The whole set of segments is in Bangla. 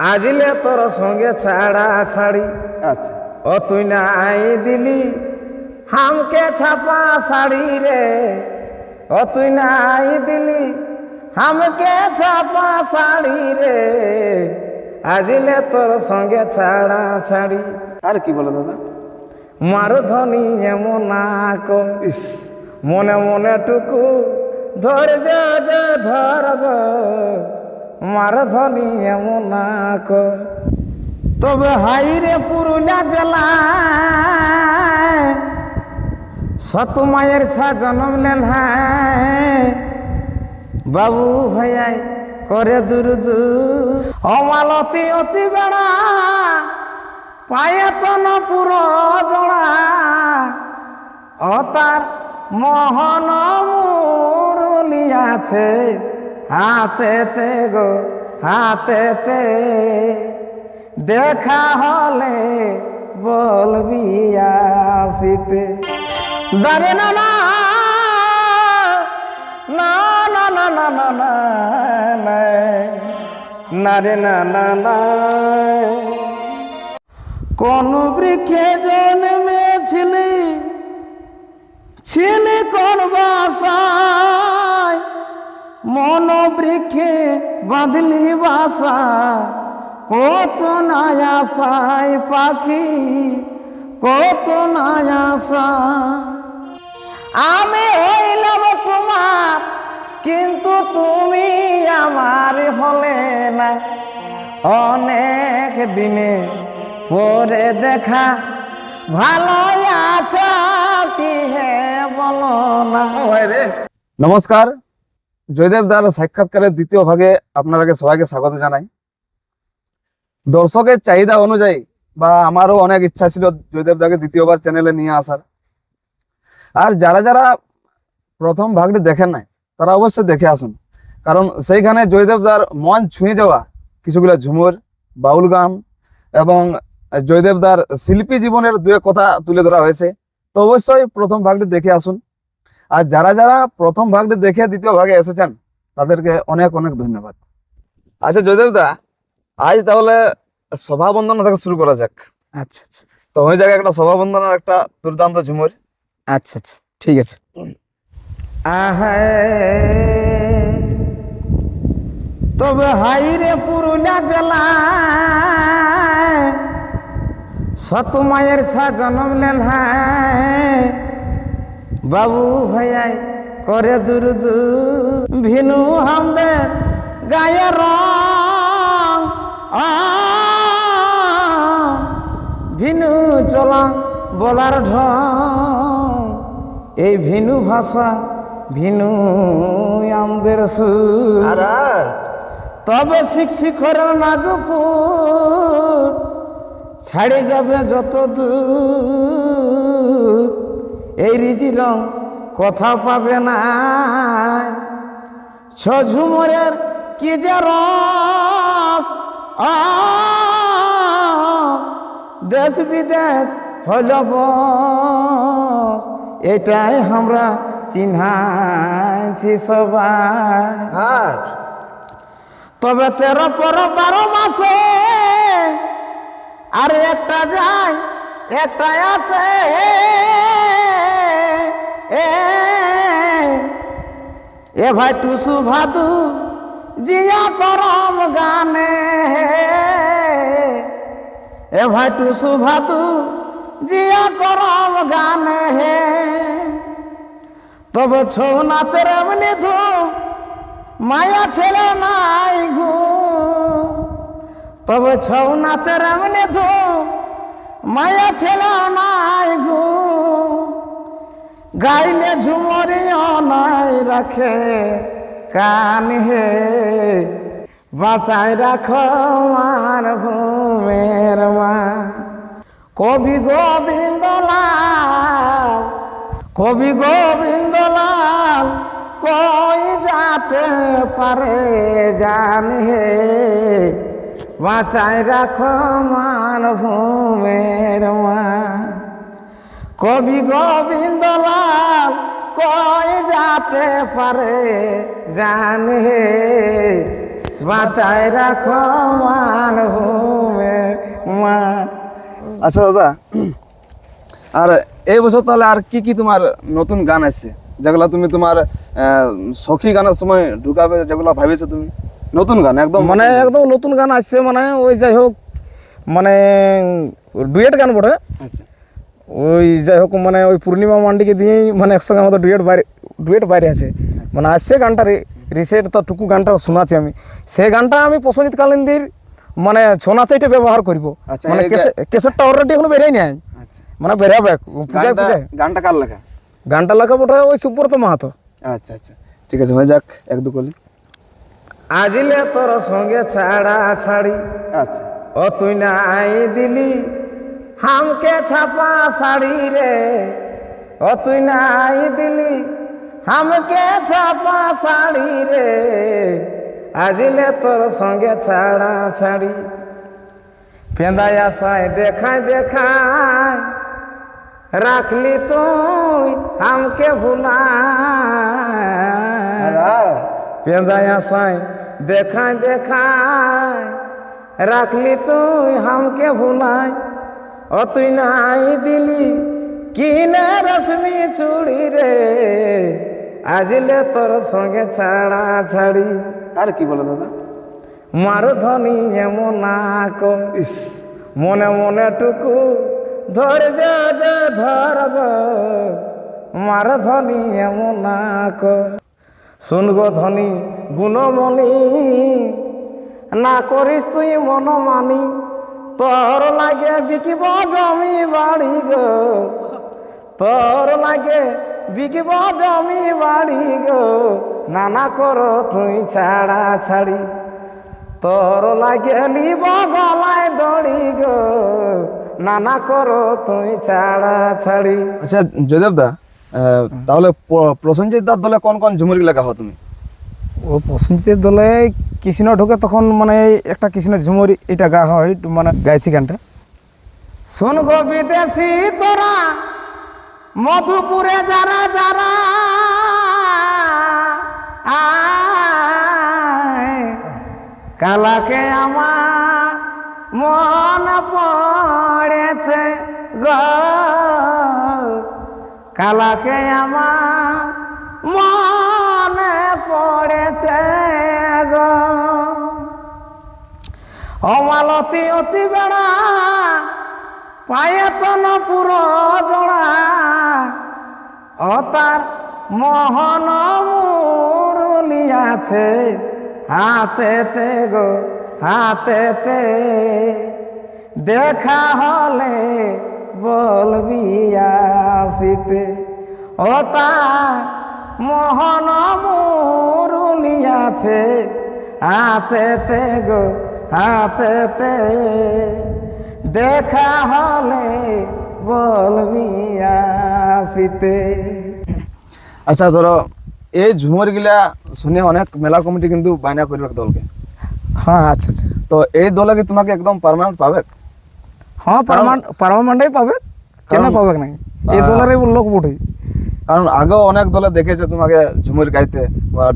আজলে তোর সঙ্গে ছাড়া ছাড়ি। আচ্ছা। ও তুই নাই দিলি হামকে ছাপা শাড়ি রে। ও তুই নাই দিলি হামকে ছাপা শাড়ি রে। আজিলে তোর সঙ্গে ছাড়া ছাড়ি। আর কি বলো দাদা? মার ধনি এমন ইস। মনে মনে টুকু ধৈর্য যে ধর গো মার ধনি এমন তবে হাইরে পুরুলিয়া জেলা সত মায়ের ছা জন্ম লেন বাবু ভাইয়াই করে দূর দূর। অমালতি অতি বেড়া, পায়ে তো না পুরো জড়া। ও তার মোহন মুরুলি আছে। হাতেতে গো, হাতেতে। দেখা হলে বলবি আসিতে। না না না না না না না না না না রে, না না না। কোন বৃক্ষে জন্মেছিলি? ছিলে কোন বাসায়? মন বৃক্ষে বাঁধলি বাসা, কত নায়াসায় পাখি, কত নায়াসা আমি হইলাম তোমার কিন্তু তুমি আমার হলে না। অনেক দিনে পরে দেখা ভালো আছো, কি হে বলো না। নমস্কার। জয়দেব দার সাক্ষাৎকারের দ্বিতীয় ভাগে আপনারাকে সবাইকে স্বাগত জানাই। দর্শকের চাহিদা অনুযায়ী বা আমারও অনেক ইচ্ছা ছিল জয়দেব দাকে দ্বিতীয়বার চ্যানেলে নিয়ে আসার। আর যারা যারা প্রথম ভাগটি দেখেন নাই, তারা অবশ্যই দেখে আসুন। কারণ সেইখানে জয়দেব দার মন ছুঁয়ে যাওয়া কিছুগুলো ঝুমুর, বাউল গান এবং জয়দেব দার শিল্পী জীবনের দুয়ে কথা তুলে ধরা হয়েছে। তো অবশ্যই প্রথম ভাগটি দেখে আসুন। আর যারা যারা প্রথম ভাগটি দেখে দ্বিতীয় ভাগে এসেছেন তাদেরকে অনেক অনেক ধন্যবাদ। আচ্ছা জয়দেব দা আজ তাহলে সভা বন্দনা থেকে শুরু করা যাক। আচ্ছা আচ্ছা। তো ওই জায়গায় একটা সভা একটা দুর্দান্ত ঝুমুর। আচ্ছা আচ্ছা। ঠিক আছে। তবে হাইরে পুরুলিয়া জেলা সত মায়ের ছা জন্ম লেন হ্যাঁ। বাবু ভাইয়াই করে দূর দূর ভিনু হামদের গায়ে রং। ভিনু চলা বলার ঢং। এই ভিনু ভাষা ভিনু আমদের সুর। তবে শিক্ষিকর নাগপুর ছাড়ে যাবে যত দূর। এই রিজির কথা পাবে না। ঝুমরের কি যে রস। দেশ বিদেশ হল বস। এটাই আমরা চিহ্নাইছি সবাই। আর? তবে তেরো পর বারো মাসে আর একটা যায় একটা আসে। এ ভাই টুসু ভাদু, জিয়া করম গানে। এ ভাই টুসু ভাদু, জিয়া করম গানে। হে তবে ছৌ নাচের এমনি ধুম মায়া ছেলে নাই ঘু। তবে ছৌ নাচের এমনি ধুম মায়া ছেলে ঘু গাইলে ঝুমরিও নাই রাখে কান হে। বাঁচাই রাখো মার ভূমের মা। কবি গোবিন্দ লাল, কবি গোবিন্দ লাল, কই যাতে পারে জান হে। বাঁচাই রাখো মান ভূমের কবি গোবিন্দ লাল কই যাতে পারে জান? হে বাঁচায় রাখো মানভূমের মা। আচ্ছা দাদা আর এই বছর তাহলে আর কি কি তোমার নতুন গান আসছে যেগুলো তুমি তোমার সখী গানের সময় ঢুকাবে যেগুলো ভাবেছো তুমি? নতুন গান একদম মানে একদম নতুন গান আসছে মানে ওই যাই হোক মানে ডুয়েট গান বটে। আচ্ছা। ওই যাই হোক মানে ওই পূর্ণিমা মান্ডিকে দিয়েই মানে একসঙ্গে আমাদের ডুয়েট বাইরে ডুয়েট বাইরে আছে। মানে আজ সে গানটা রিসেন্ট তো টুকু গানটা শোনাচ্ছি আমি। সে গানটা আমি প্রসঞ্জিৎ কালিন্দির মানে ছৌ নাচাইটা ব্যবহার করব। আচ্ছা, মানে কেসেটটা অলরেডি এখনও বেরিয়ে নেয় আচ্ছা। মানে বেরাবে পূজায় পূজায়। গানটা কার লেখা? গানটা লেখা বটে ওই সুব্রত মাহাতো। আচ্ছা আচ্ছা। ঠিক আছে হয়ে যাক এক দু কলি। আজিলে তোর সঙ্গে ছাড়া ছাড়ি। আচ্ছা। ও তুই নাই দিলি। হামকে ছাপা শাড়ি রে ও তুই নাই দিলি। হামকে ছাপা শাড়ি রে আজিলে তোর সঙ্গে ছাড়া ছাড়ি। পেঁদাই আসায় দেখায় দেখায় রাখলি তুই হামকে ভুলা পেঁদায় আসায় দেখায় দেখায় রাখলি তুই হামকে ভুলাই ও তুই নাই দিলি কিনে রশ্মি চুড়ি রে। আজলে তোর সঙ্গে ছাড়া ছাড়ি আর কি বলো দাদা? মার ধনি এমন মনে মনে টুকু ধৈর্য যে ধর গো মার ধনি এমন নাক। শুন গো ধনী গুণমণি না করিস তুই মন মানি তোর লাগে বিকিব জমি বাড়ি গো। তোর লাগে বিকিব জমি বাড়ি গো। নানা কর তুই ছাড়া ছাড়ি। তোর লাগে নিব গলায় দড়ি গো। নানা কর তুই ছাড়া ছাড়ি। আচ্ছা জয়দেব দা তাহলে প- প্রসেনজিৎ দার দলে কোন কোন ঝুমুর লেখা হো তুমি? ও প্রসঞ্জিতের দলে কৃষ্ণ ঢোকে তখন মানে একটা কৃষ্ণ ঝুমুরি এটা গা হয় মানে গাইছি গানটা। শোন গো বিদেশি তোরা, মধুপুরে যারা যারা কালাকে আমার মন পড়েছে গো। কালাকে আমার মনে পড়েছে গো। অমালতি অতি বেড়া, পায়ে তো ন পুরো জোড়া। ও তার মোহন মুরুলি আছে হাতেতে গো হাতে তে দেখা হলে বলবি আসিতে। ও তার মোহন মুরুলি আছে হাতেতে গো হাতে তে দেখা হলে বলবি আসিতে। আচ্ছা ধরো এই ঝুমুর গিলা শুনে অনেক মেলা কমিটি কিন্তু বায়না করবে দলকে। হ্যাঁ আচ্ছা আচ্ছা। তো এই দলে কি তোমাকে একদম পার্মানেন্ট পাবে? হ্যাঁ পারমানেন্টই পাবে। কেন পাবে না এই দলের লোক বটে। কারণ আগেও অনেক দলে দেখেছে তোমাকে ঝুমুর গাইতে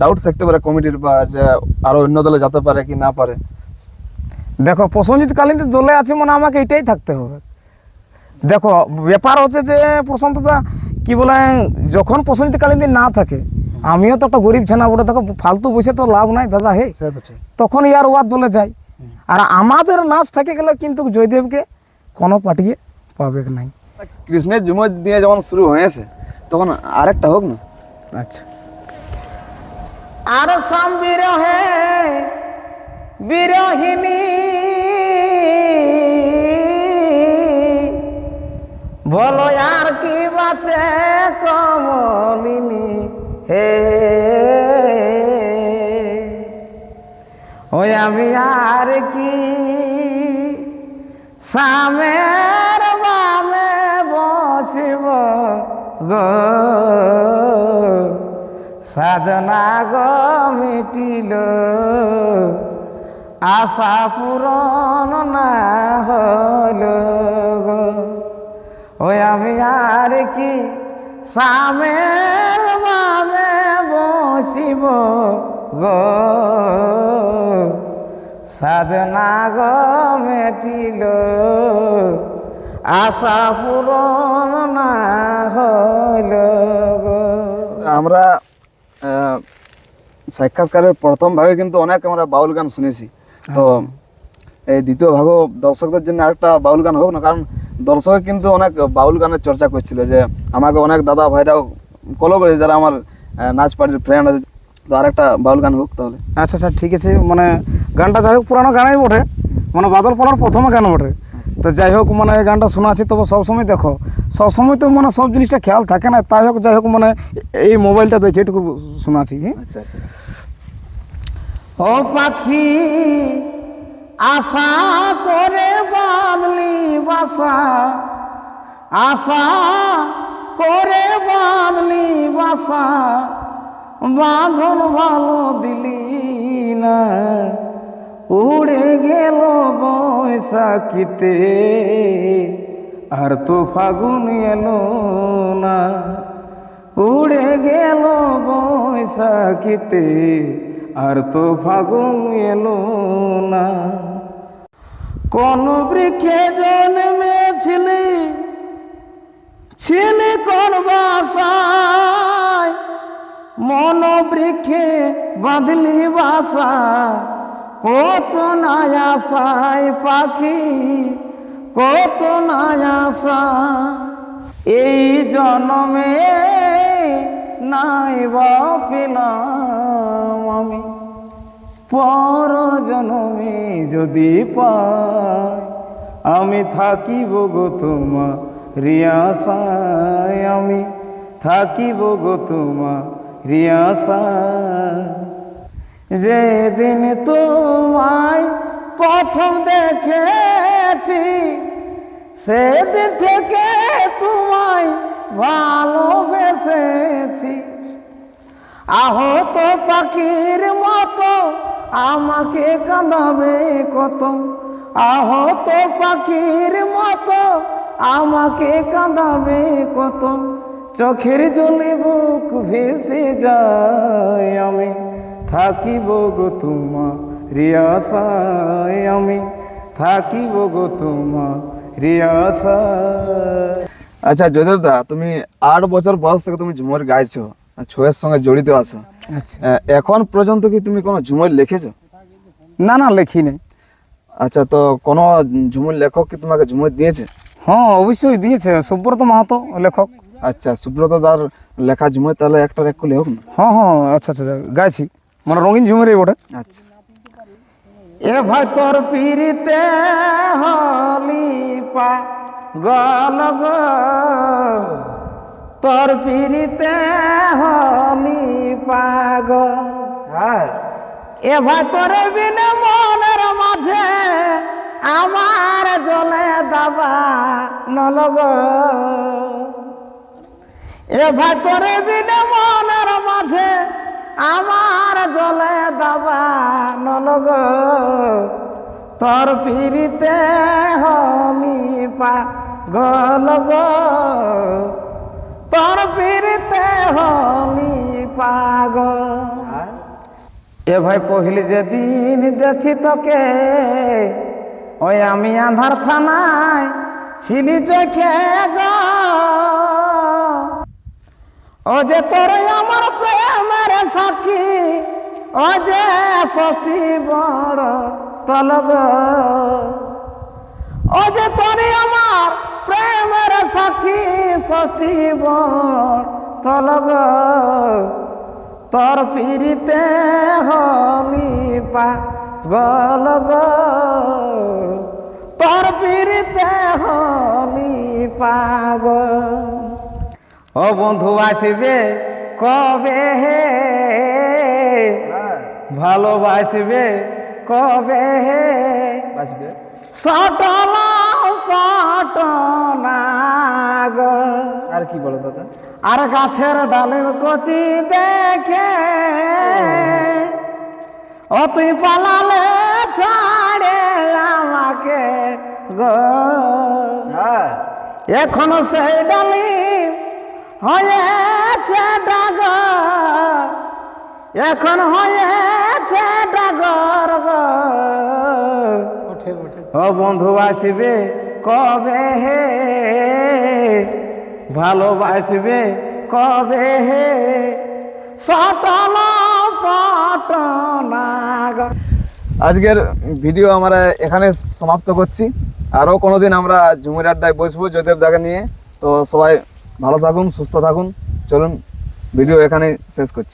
ডাউট থাকতে পারে কমিটির বা যে আরও অন্য দলে যেতে পারে কি না পারে। দেখো প্রসঞ্জিৎ কালীন দলে আছে মানে আমাকে এটাই থাকতে হবে। দেখো ব্যাপার হচ্ছে যে প্রশান্তদা কি বলে যখন প্রসঞ্জিৎ কালীন না থাকে আমিও তো একটা গরিব ছেনা বটে দেখো ফালতু বসে তো লাভ নাই দাদা হে। তখন ইয়ার ওয়াদ বলে যাই। আর আমাদের নাচ থেকে গেলে কিন্তু জয়দেবকে কোনো পাঠিয়ে পাবে নাই। কৃষ্ণের ঝুমুর দিয়ে যখন শুরু হয়েছে তখন আরেকটা হোক না? আচ্ছা। আর সাম বিরহে বিরহিনী বলো আর কি বাঁচে কমলিনী? হে। ওই আমি আর কি সামের বামে বসিব? গো। সাধনা গো মিটিল। আশা পূরণ না হল গো। ওই আমি আর কি সামের বামে বসিব গো। সাধনা গো আশা পূরণ না হইল আমরা সাক্ষাৎকারের প্রথম ভাগে কিন্তু অনেক আমরা বাউল গান শুনেছি। তো এই দ্বিতীয় ভাগও দর্শকদের জন্য আরেকটা বাউল গান হোক না কারণ দর্শক কিন্তু অনেক বাউল গানের চর্চা করছিল যে আমাকে অনেক দাদা ভাইরাও কলো করে যারা আমার নাচ পার্টির ফ্রেন্ড আছে। তো আরেকটা বাউল গান হোক তাহলে। আচ্ছা আচ্ছা ঠিক আছে। মানে গানটা যাই হোক পুরানো গানই বটে। মানে বাদল পালার প্রথম গান বটে। তো যাই হোক মানে এই গানটা শোনা আছে তবে সবসময় দেখো সবসময় তো মানে সব জিনিসটা খেয়াল থাকে না তাই হোক যাই হোক মানে এই মোবাইলটা দেখে এটুকু শোনাছি হ্যাঁ? আচ্ছা আচ্ছা। ও পাখি আশা করে বাঁধলি বাসা আশা করে বাঁধলি বাসা বাঁধন ভালো দিলি না। উড়ে গেল বৈশাখিতে। আর তো ফাগুন এলো না। উড়ে গেল বৈশাখিতে, আর তো ফাগুন এলো না। কোন বৃক্ষে জন্মেছিলি? ছিলে কোন বাসায়? মন বৃক্ষে বাঁধলি বাসা? কত নায়াসায় পাখি, কত নায়াসা এই জন্মে নাই বা আমি। পর জন্মে যদি পাই, আমি থাকিব গো তোমা রিয়াসায় আমি থাকিব গো তোমা রিয়াসায় যেদিন তোমায় প্রথম দেখেছি, সেদিন থেকে তোমায় ভালোবেসেছি। আহত পাখির মতো আমাকে কাঁদাবে কত? আহত পাখির মতো আমাকে কাঁদাবে কত? চোখের জলে বুক ভেসে যায় আমি। থাকিব গো তোমা রিয়াসায় আমি। থাকিব গো তোমা রিয়াসায় আচ্ছা দা তুমি আট বছর বয়স থেকে তুমি ঝুমর গাইছো ছয়ের সঙ্গে জড়িত আছো। আচ্ছা। এখন পর্যন্ত কি তুমি কোনো ঝুমর লিখেছো? না না লেখি নেই আচ্ছা তো কোনো ঝুমুর লেখক কি তোমাকে ঝুমুর দিয়েছে? হ্যাঁ অবশ্যই দিয়েছে সুব্রত মাহাতো লেখক। আচ্ছা সুব্রত দার লেখা ঝুমুর তাহলে একটা এক করলে হোক না? হ্যাঁ হ্যাঁ আচ্ছা আচ্ছা, গাইছি। মানে রঙিন ঝুমুরে ওটা আচ্ছা। এ ভাই তোর পিড়িতে হলি পা গল তোর পিড়িতে হলি পাগ হ্যাঁ। এ ভাই তোর বিনে মনের মাঝে আমার জলে দাবা নলগ এ ভাই তোর বিনে মনের মাঝে আমার জলে দাবা নলগ তোর পিড়িতে হলি পা গলগ তোর পিড়িতে হলি পাগ এ ভাই পহিলি যেদিন দেখি তোকে ওই আমি আধার থানায় ছিলি চোখে গো। ও যে তোর আমার সাক্ষী ও যে ষষ্ঠী বড় তলগ। যে তোর আমার প্রেমের সাক্ষী, ষষ্ঠী বড় তলগ। তোর পিড়িতে হলি পা গল গো তোর পিড়িতে হলি পাগ ও বন্ধু, আসবে। কবে হে? ভালোবাসবে কবে হে? বাঁচবে। সটল পটনা গো। আর কি বলো দাদা? আর গাছের ডালে কচি দেখে ও। তুই পালালে ছাড়ে আমাকে গো। হ্যাঁ। এখনও সেই ডালি হয়েছে ডাগ এখন হয়েছে ডাগর গো। ওঠে ওঠে ও বন্ধু আসবে কবে হে? ভালোবাসবে কবে হে? সটল। আজকের ভিডিও আমরা এখানে সমাপ্ত করছি। আরও কোনোদিন আমরা ঝুমুর আড্ডায় বসবো জয়দেব দাকে নিয়ে। তো সবাই ভালো থাকুন সুস্থ থাকুন। চলুন ভিডিও এখানে শেষ করছি।